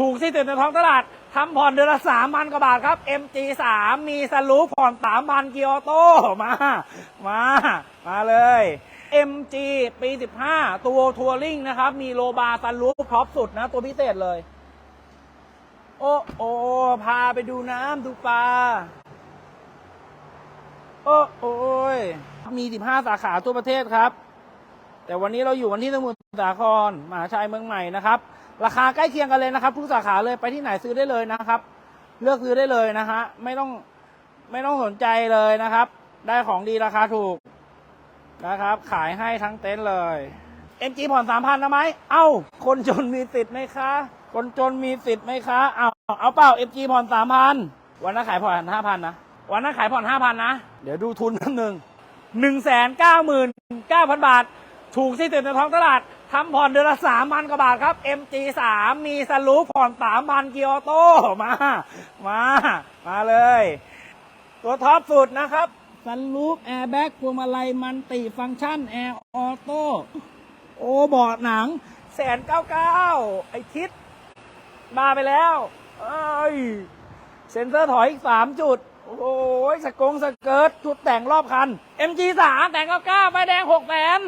ถูกที่สุดในท้องตลาดทำผ่อนเดือนละสามพันกว่าบาทครับ MG สามมีสลูปผ่อนสามพันกิโอโต้มา มา มาเลย MG ปี 15 ตัวทัวริงนะครับ มีโลบาร์ซันลูปท็อปสุดนะ ตัวพิเศษเลย โอ้โอพาไปดูน้ำดูปลา โอ้โอ้ยมี 15 สาขาทั่วประเทศครับ แต่วันนี้เราอยู่กันที่สมุทร สาครมหาชัยเมืองใหม่นะครับ ราคาใกล้เคียงกันเลยนะครับ ทุกสาขาเลยไปที่ไหนซื้อได้เลยนะครับ เลือกซื้อได้เลยนะฮะไม่ต้องไม่ต้องสนใจเลยนะครับ ได้ของดีราคาถูกนะครับ ขายให้ทั้งเต็นท์เลย MG ผ่อนสามพันนะไหมเอ้า คนจนมีสิทธิ์ไหมคะ คนจนมีสิทธิ์ไหมคะเอาเอาเปล่า MG ผ่อนสามพันวันนั้นขายผ่อนห้าพันนะวันนั้นขายผ่อนห้าพันนะเดี๋ยวดูทุนนิดนึงหนึ่งแสนเก้าหมื่นเก้าพันบาท ถูกที่สุดในท้องตลาดทำผ่อนเดือนละสามพันกว่าบาทครับ MG สามมีสลูปผ่อนสามพันกิโอโต้มา มา มาเลย ตัวท็อปสุดนะครับสันลูปแอร์แบ็กพวงมาลัยมันติฟังก์ชันแอร์ออโต้โอ้เบาะหนังแสนเก้าเก้าไอทิศมาไปแล้วเอ้ยเซ็นเซอร์ถอยอีกสามจุด โอ้โหสกงสเกิร์ตชุดแต่งรอบคัน MG สามแต่งเก้าเก้าไฟแดงหกแสน